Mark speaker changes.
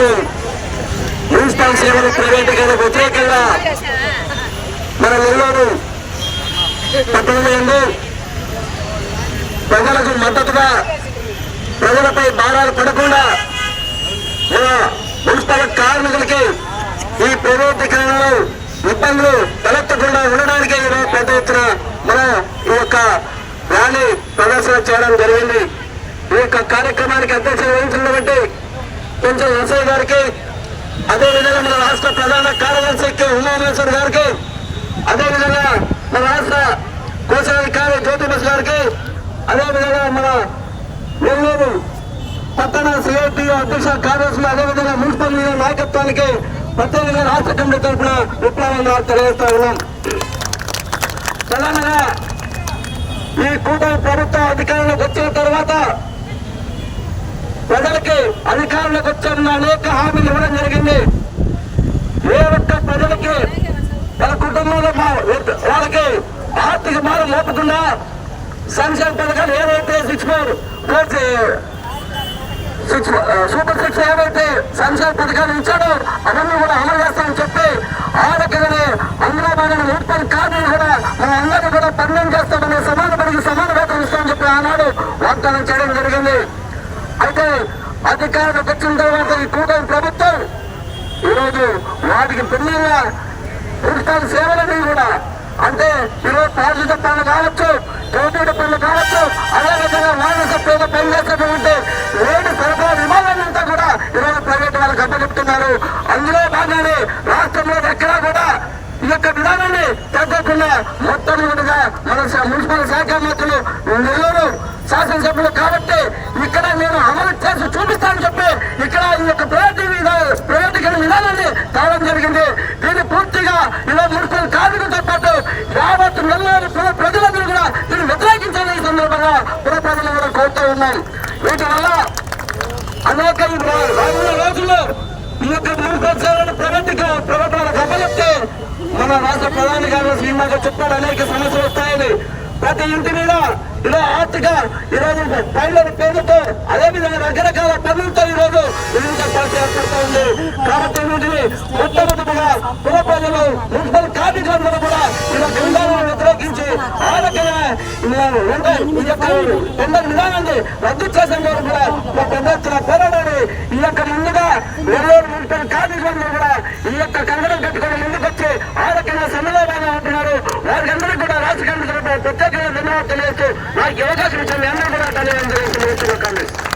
Speaker 1: రైతులకు మున్సిపల్ సేవలు ప్రైవేటీకరణ వ్యతిరేకంగా మన నెల్లూరు పట్టణంలో ప్రజలకు మద్దతుగా ప్రజలపై భారాలు పడకుండా మన మున్సిపల్ కార్మికులకి ఈ ప్రైవేటీకరణలో ఇబ్బందులు తలెత్తకుండా ఉండడానికి ఈరోజు పెద్ద ఎత్తున మన ఈ యొక్క ర్యాలీ ప్రదర్శన చేయడం జరిగింది. ఈ యొక్క కార్యక్రమానికి అధ్యక్షత వహించినటువంటి కొంచెం నరసయ్య గారికి అదేవిధంగా మన రాష్ట్ర ప్రధాన కార్యదర్శి కె ఉమామేశ్వర్ గారికి అదేవిధంగా మన రాష్ట్ర కోశాధికారి జ్యోతి బస్ గారికి అదేవిధంగా మన నెల్లూరు పట్టణ సిఐటి అధ్యక్ష కార్యదర్శులు అదేవిధంగా మున్సిపల్ యూనియన్ నాయకత్వానికి ప్రత్యేకంగా రాష్ట్ర కమిటీ తరఫున విప్లవంగా తెలియజేస్తా ఉన్నాం. ప్రధానంగా ఈ కూటమి ప్రభుత్వం అధికారంలోకి వచ్చిన తర్వాత ప్రజలకి అధికారులకు వచ్చిన అనేక హామీలు ఇవ్వడం జరిగింది. ఏ ఒక్క ప్రజలకి వాళ్ళ కుటుంబంలో వాళ్ళకి ఆర్థిక భారం మోపకుండా సంక్షేమ పథకాలు ఏవైతే సిక్స్ ఫోర్ సూపర్ సిక్స్ ఏవైతే సంక్షేమ పథకాలు ఇచ్చాడో అవన్నీ కూడా అమలు చేస్తామని చెప్పి ఆ అందులో భాగంగా మున్సిపల్ కార్మికులు కూడా మన అందరినీ కూడా పన్నెండు చేస్తామని సమాన పడికి సమాన వేతనం ఇస్తామని చెప్పి ఆనాడు వాగ్దానం చేయడం జరిగింది. అయితే అధికారం వచ్చిన తర్వాత ఈ కూటమి ప్రభుత్వం ఈరోజు వాటికి భిన్నంగా మున్సిపల్ సేవలని కూడా అంటే ఈరోజు పారిశుద్ధ పనులు కావచ్చు కోవిడ్ పనులు కావచ్చు అదేవిధంగా మానస పేద పనిచేసేటువంటి లేని సరఫరా అంతా కూడా ఈరోజు ప్రైవేట్ వాళ్ళకి అప్పచెప్తున్నారు అందులో భాగంగానే రాష్ట్రంలో ఎక్కడా కూడా ఈ యొక్క విధానాన్ని తగ్గకుండా మొత్తం కూడా మన మున్సిపల్ శాఖ మంత్రులు శాసనసభ్యులు కాబట్టి ఇక్కడ నేను అమలు చేసి చూపిస్తానని చెప్పి ఇక్కడ ఈ యొక్క ప్రైవేట్ విధా- ప్రైవేటీకరణ విధానాన్ని తేవడం జరిగింది. దీన్ని పూర్తిగా ఇలా మున్సిపల్ కార్మికులతో పాటు యావత్ నెల్లూరు ప్రజలందరూ కూడా దీన్ని వ్యతిరేకించాలని ఈ సందర్భంగా పుర ప్రజలు కూడా కోరుతూ ఉన్నాం. వీటి వల్ల అనేక ఈ రోజుల్లో ఈ యొక్క మున్సిపల్ సేవలను ప్రైవేట్ ప్రభుత్వాలకు అప్పచెప్తే మన రాష్ట్ర ప్రధాని చెప్పాడు అనేక సమస్యలు వస్తాయని. ప్రతి ఇంటి మీద ఇలా ఆర్థిక ఈరోజు పైలని పేరుతో అదే విధంగా రకరకాల పనులతో ఈరోజు వివిధ ఏర్పడుతూ ఉంది. కాబట్టి వీటిని మొట్టమొదటిగా పుర ప్రజలు మున్సిపల్ కార్మికులందరూ కూడా ఇలా యొక్క వ్యతిరేకించి ఆ రకంగా ఈ యొక్క టెండర్ విధానాన్ని రద్దు చేసిన వారు కూడా మా పెద్ద పోరాడాలి. ఈ యొక్క ముందుగా నెల్లూరు మున్సిపల్ కార్మికులందరూ కూడా ఈ యొక్క కంగడం కూడా రాష్ట్ర కమిటీ తరపున ప్రత్యేకంగా ధన్యవాదాలు తెలియజేస్తూ నాకు ఈ అవకాశం ఇచ్చిన అందరూ కూడా ధన్యవాదాలు